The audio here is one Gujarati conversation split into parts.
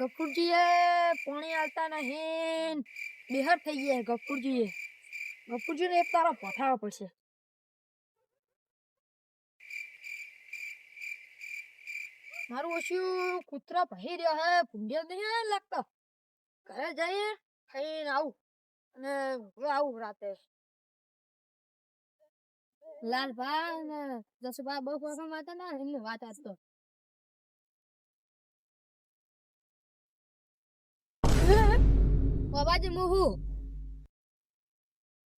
ગફુરજીએ પાણી આલતા નહીં બેહર થઈ ગયા ગફુરજીએ. ગફુરજીને એક તારો પઠાવો પડશે. મારું ઓછું કૂતરા ભહી રહ્યા હે, ભૂંડિયા નહીં લાગતા. ઘરે જઈએ, ખાઈને આવું. અને આવું રાતે. લાલભા ને જસુભા બહુ પસંદ હતા ને, એમની વાત આજ તો બાબાજી મુહુ.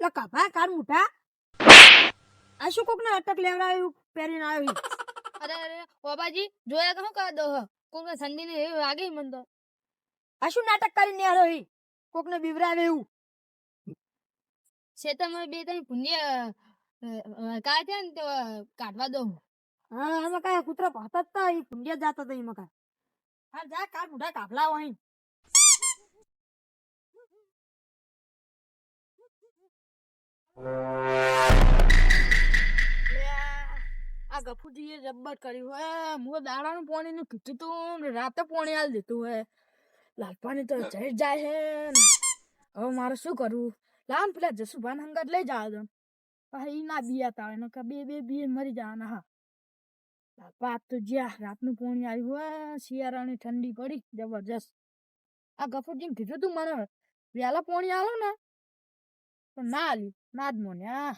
લો કાપા કાર મુઠા. આ શું કોક ને અટક લેવડાવ્યું પહેરીને આવી? અરે અરે બાબાજી જોયા કહું કા દો કોક ને સંધી ને એવી મન તો. આ શું નાટક કરીને આવ્યો હી કોક ને બીવરાવે એવું? શેતામાં બે ત્રણ પુણ્ય કા છે ને તો કાઢવા દો હા એમાં કાંઈ કૂતરો પાતા જ તા એ પુણ્ય જાતા હતા એમાં કાંઈ હા જા કાર મુઢા કાપલા હોય. આ ગફુજીએ જબ્બર કર્યું હે. મું દાડાનું પાણી નું કીધું તું. ને રાતે પાણી આલ દીધું હે. લાલપાની તો જઈ જાય હે. ને. હવે મારે શું કરવું? લાવ ને પેલા જસુભાન હંગાત લઈ જાવ દો. પછી ઈ ના બિયાતા હોય. નકર બે બે બી મરી જવાના. હા. લાલપા, આજ તો જ્યાં રાતનું પાણી આવ્યું હોય શિયાળાની ઠંડી પડી. જબરજસ્ત. આ ગફુરજીને કીધું તું મને વહેલા પાણી આવો ને, તો ના આલ્યું ના જ મને આ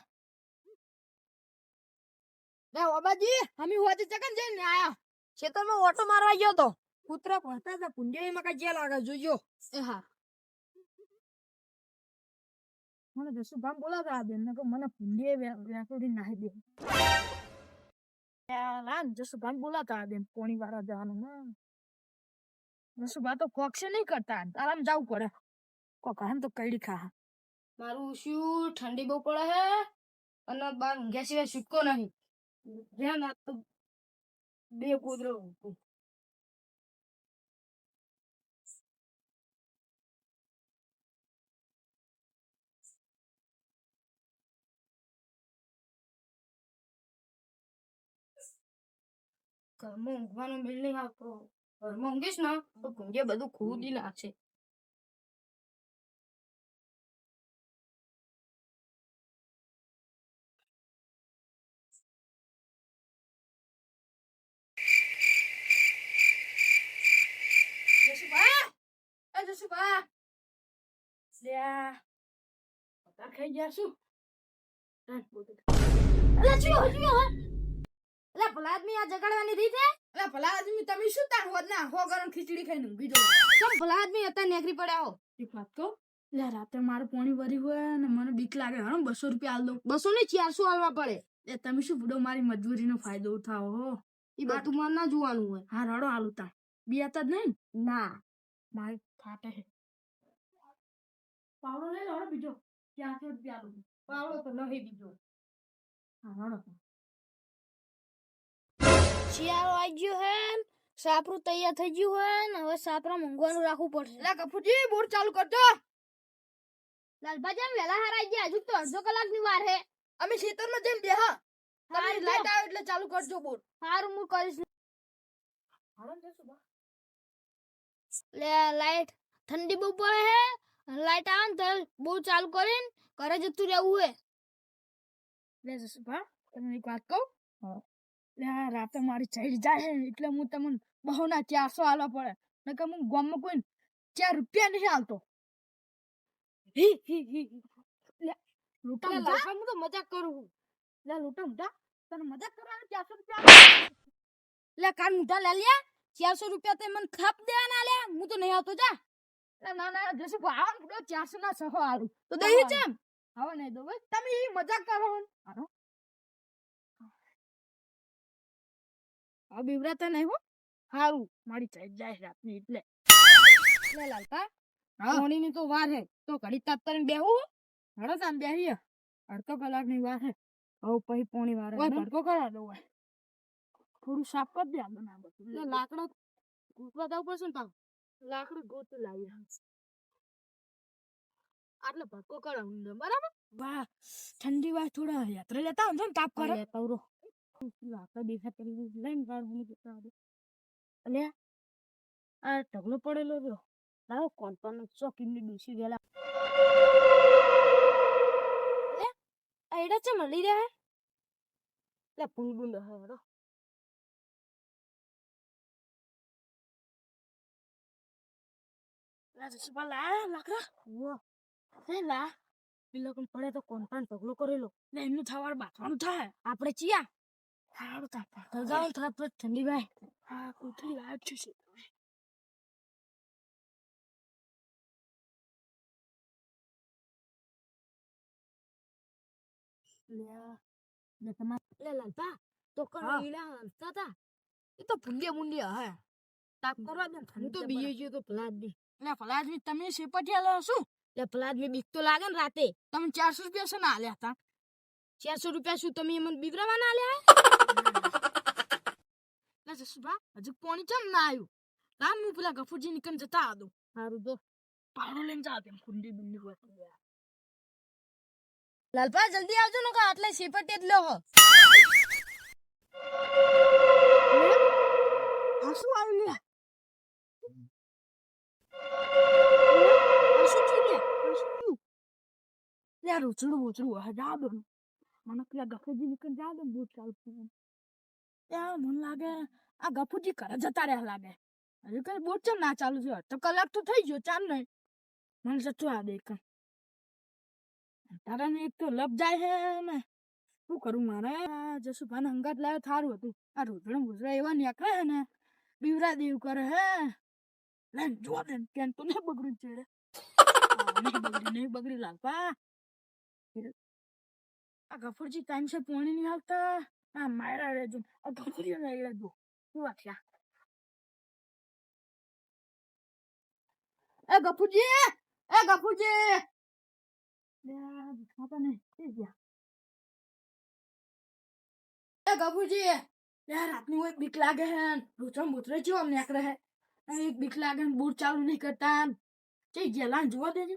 લે બાબાજી અમે હોજે ચકન જઈને આયા. ખેતરમાં ઓટો મારવા ગયો તો. કૂતરા પડતા હતા પુંજેમાં કઈ જે લાગે જોજો. એ હા. મને જસુ ભામ બોલાતા બેન? ને મને પુંજે વ્યાકુડી નાહી દે. લાન જસુ ભામ બોલાતા બેન પોણી વાળા જવાનું ને. જસુ ભા તો નહીં કરતા આરામ જવું પડે. કોક તો કઈડી ખા મારું શું ઠંડી બહુ પડે હે? અને બાર ઊંઘ્યા સિવાય છૂટકો નહીં. ધ્યાન ના તો બે કૂતરો. ઘરમાં ઊંઘવાનો નહીં આવતો ઘરમાં ઊંઘીશ ને તો ઊંઘે બધું ખોદી નાખશે જસુભા લ્યા પતા ખાઈ ગયા શું. અલા, શું હો, અલા, ભલા આદમી આ જગાડવાની રીત હે અલા, ભલા આદમી તમે શું તાર હોદ ના હો ગરમ ખીચડી ખાઈને ઊંઘી જાઓ કેમ ભલા આદમી હતા નેકરી પડ્યા હો એક વાત કહું લે રાતે મારું પોણી ભરી હોય ને મને બીક લાગે હા બસો રૂપિયા આલ દો બસો ને ચારસો આલવા પડે એ તમે શું બુડો મારી મજબૂરીનો ફાયદો ઉઠાવો હો એ બધું મારે ના જોવાનું હોય હા રડો આલુ તા બિયાતા જ નહીં ના મારે ફાટે છે. પાવડો લઈ લો બીજો. ક્યાંથી રૂપિયા આલું પાવડો તો નહીં બીજો. હા શિયાળો આવી ગયો હે સાપરું તૈયાર થઈ ગયું હોય ને. હવે સાપરા મૂંગવાનું રાખવું પડશે. લા કપૂરજી બોર ચાલુ કરજો. લાલભાઈ વેલા હરાઈ ગયા હજુ તો અડધો કલાકની વાર હે. અમે ખેતરમાં જેમ બેહા તમારી લાઈટ આવે એટલે ચાલુ કરજો બોર. હારું હું કરીશ. લે લાઈટ ઠંડી બહુ પડે હે લાઈટ આવે ને તો બહુ ચાલુ કરીને ઘરે જતું રહેવું હે. લે જસુભા તમને એક વાત કહું? લે રાતે મારી ચડી જાય એટલે હું તમને બહુના ચારસો આલવા પડે? નકર હું ગામમાં કોઈ ચાર રૂપિયા નહીં હાલતો. લૂટા હી હી તો મજાક કરું છું. લે લૂંટા મુઢા તને મજાક કરવાનો ચારસો રૂપિયા લે કાન મુઢા લે લે. ચારસો રૂપિયા તે મને ખાપ દેવાના લે હું તો નહીં આવતો જા. ના ના જશે આવા ને ચારસો ના સહો આલું તો દહી ચમ. હવે નહીં દો ભાઈ. તમે એ મજાક કરો. આ બીવરાતા નહીં હો. હારું મારી ચાઈ જાય રાતની એટલે. લે લાલકા ધોણીની તો વાર હે. તો ઘડી તાપ કરીને બેહું હડો તામ બેહીએ. અડધો કલાકની વાર હે. ઓ પછી પોણી વાર ભડકો કરા દો ઓય થોડું સાફ કરી દે આપણે આ બધું લાકડા ગોતવા જવું પડશે ને તાવ લાકડું ગોતું લાવી આટલે ભક્કો કરો ઊંધો બરાબર? વાહ ઠંડી વાર થોડા યાત્રા લેતા હોય ને તાપ કરે. રહો લાકડા દેખાતા લઈને વાર હું જતા અલ્યા આ ઢગલો પડેલો રહ્યો. લાવો કોમ્પાઉન્ડ ચોકીની ડૂસી ગયેલા. એડા છે મળી રહ્યા લે ફૂલ ગુંડ હે હેડો લા જસુભા લાકડા વાહ હે લા પેલો કોણ પડે તો કોમ્પાઉન્ડ ઢગલો કરેલો ને એમનું થવાર બાથવાનું થાય આપણે ચિયા તા થાત પર ઠંડી ભાઈ હા કોથળી લાયક છે છે લે તમાર લે લાલપા તો કોણ ઈલા હલતા તા એ તો ભૂંડિયા મુંડિયા હે તાપ કરવા દે હું તો બીજે તો ફલાદ બી લે ફલાદમી તમે સેપટિયા લો શું? લે ફલાદમી બીક તો લાગે ને રાતે. તમે ચારસો રૂપિયા છે ને આલ્યા હતા. ચારસો રૂપિયા શું તમે મને બીવરાવા ના આલ્યા? લે જસુભા હજુ પોણી ચમ ના આવ્યું લામ હું પેલા ગફુરજી નીકળ જતા આદો સારું તો પાડો લઈને જા તેમ કુંડી બિંડી હોય લાલપા જલ્દી આવજો ને આટલે સેપટ જ લો આ શું આવ્યું બોચડું હા જા દો મને પેલા ગફુરજી નીકળ જા દો બૂટ ચાલતું ત્યાં મને લાગે આ ગફુરજી ઘરે જતા રહ્યા લાગે હજુ કઈ બોટ ચમ ના ચાલુ છે તો કલાક તો થઈ ગયો ચાલ નહીં મને જતું આ દેખ તારા ને એક તો લપ જાય હે ને શું કરું મારે આ જસુભાને હંગાત લાવ્યો થારું હતું આ રોજડા ભૂજડા એવા નીકળે હે ને બીવરા દેવ કરે હે લે જો દે કેમ તો નહીં બગડું ચેડે બગડી નહીં બગડી લાગવા આ ગફુરજી ટાઈમ છે પોણી નહીં આવતા આ માયરા રેજો આ ગફુરી ને રેજો શું વાખ્યા એ ગફુરજી એ ગફુરજી યાર ખાતા નહીં એ ગયા એ ગફુરજી યાર રાતની કોઈ બીક લાગે હે ભૂતરા ભૂતરા ચેવો આમ નીકળે હે એક બીક લાગે બૂટ ચાલુ નહીં કરતા ચે ગેલા જોવા દેજો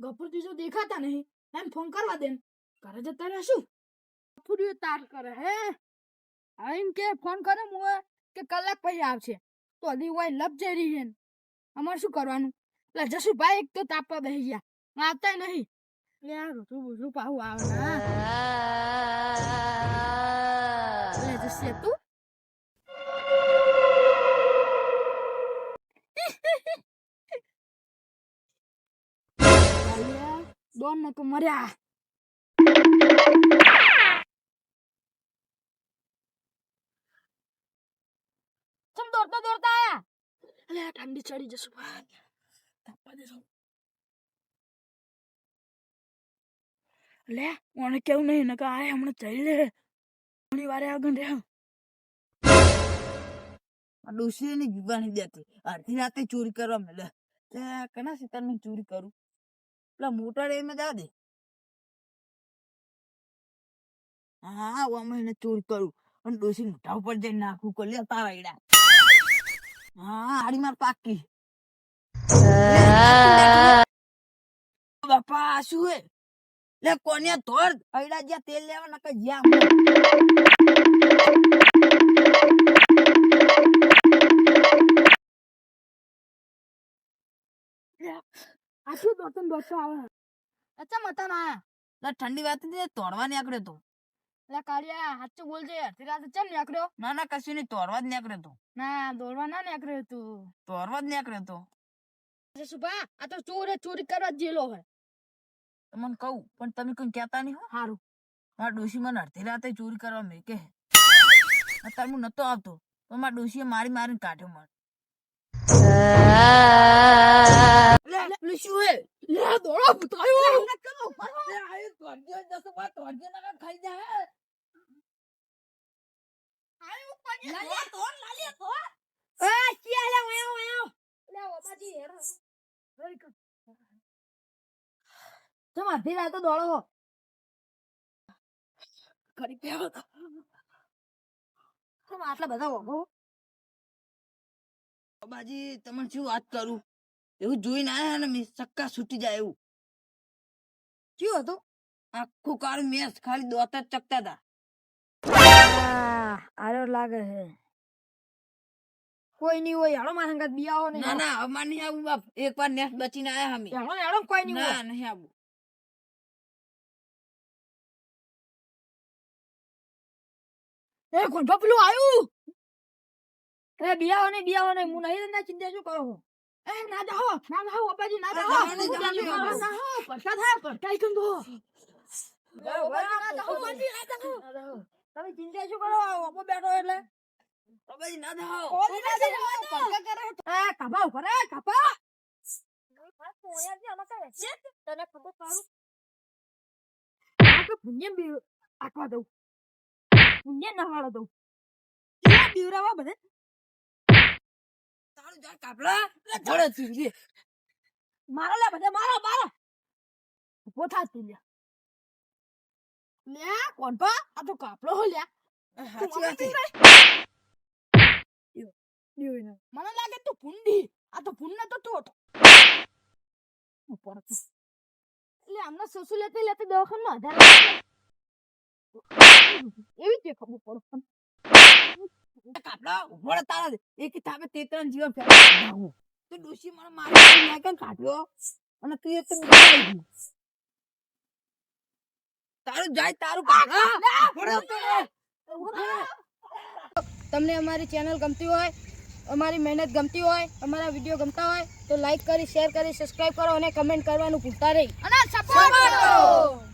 ગફુરજી જો દેખાતા નહીં, એમ ફોન કરવા દે ઘરે જતા રહેશું ગફુરી તાર કરે, હે? હવે કે ફોન કરે મુએ કે કલાક પછી આવશે. તો હજી હોય લપ જઈ રહી છે અમારે શું કરવાનું? એટલે જશુભાઈ એક તો તાપવા બેસી ગયા. આવતા નહીં. આ રોટું પાહું આવે જશે તું? ને તો મર્યા ચમ દોડતા દોડતા આયા અલે આ ઠંડી ચડી જશે તાપવા દેજો લે મને કેવું નહીં નકા આય હમણાં ચડી લે ઘણી વારે આગળ રે આ ડોશી ની જીવાની દેતી અડધી રાતે ચોરી કરવા મળે કના સીતરની ચોરી કરું પેલા મોટા રે જા દે. હા અમે એને ચોર કરું અને ડોસી મોટા ઉપર જઈને નાખું કરી. લે તારા હા, આડી માર પાકી. બાપા શું હે? લે, કોને ધોર અઈડા જ્યાં તેલ લેવા, નકર જ્યાં હમણાં. આ શું દોડતો ને દોડતો આવે. અચ્છા મતા ના આયા લે ઠંડી વાત નથી તોડવા નીકળ્યો તો. એટલે કાળિયા સાચું બોલજે અડધી રાતે ચમ નીકળ્યો? ના ના કશું નહીં તોડવા જ નીકળ્યો તો. ના દોડવા ના નીકળ્યો તું. તોડવા જ નીકળ્યો તો. સુભા આ તો ચોરે ચોરી કરવા જેલો હે. તમને કહું પણ તમે કઈ કહેતા નહીં હો. હારું. મારા ડોશી મને અડધી રાતે ચોરી કરવા મેકે અત્યારે હું નતો આવતો તો મારા ડોશીએ મારી મારીને કાઢ્યો મને. શું હે લે દોડો કરી તો આટલા બધા ઓગો. બાજી તમને શું વાત કરું? એવું જોઈને આયા ને સક્કા છૂટી જાય એવું. શું હતું? આખું કાળું મેસ ખાલી દોતા જ ચકતા હતા આરો લાગે છે. કોઈ નહીં હોય હેડો મારા સંગાત બિયાવો ને ના ના અમાર નહીં આવું બાપ. એકવાર નેસ બચીને આયા અમે. હેડો ને કોઈ નહીં ના નહીં આવું. એ કોણ પેલું આયું! એ બિયાવો ને બિયાવો ને હું નહીં ના ચિંતા શું કરો એ ના જાઓ ના જાઓ અપાજી ના જાઓ. ને, હો પડકા થાય પડકા ઈ કંદો તમે. ચિંતા શું કરો? ઓપો બેઠો એટલે. બાબાજી ના થાઓ ઓલી ના જાઓ પડકા કરે એ કપા ઉપર એ કપા તને ખબર પાડું? પુણ્ય બી દઉં. પુણ્ય દઉં. બીવરાવા બધે જા મારો લે બધે મારો મારો. ઊભો થા તું લે. લે કોણ પા? આ તો કાપડો હો છે. મને લાગે તું ભૂંડી. આ તો ભૂંડ તો. તું હતો એટલે આમને સસુ લેતી લેતી દવાખાનામાં આધાર એવી જ ખબર પડે કાપડા ઊભો તારા જ. એક તે ત્રણ જીવન ફેરવી તો ડોશી મને મારી મેં કાઢ્યો. અને તું એક તો નીકળી ગઈ. તારું જાય તારું કાપડા ઊભો રહે તો રે. તમને અમારી ચેનલ ગમતી હોય અમારી મહેનત ગમતી હોય અમારા વીડિયો ગમતા હોય તો લાઈક કરી શેર કરી સબસ્ક્રાઇબ કરો અને કમેન્ટ કરવાનું ભૂલતા નહીં. અને સપોર્ટ કરો.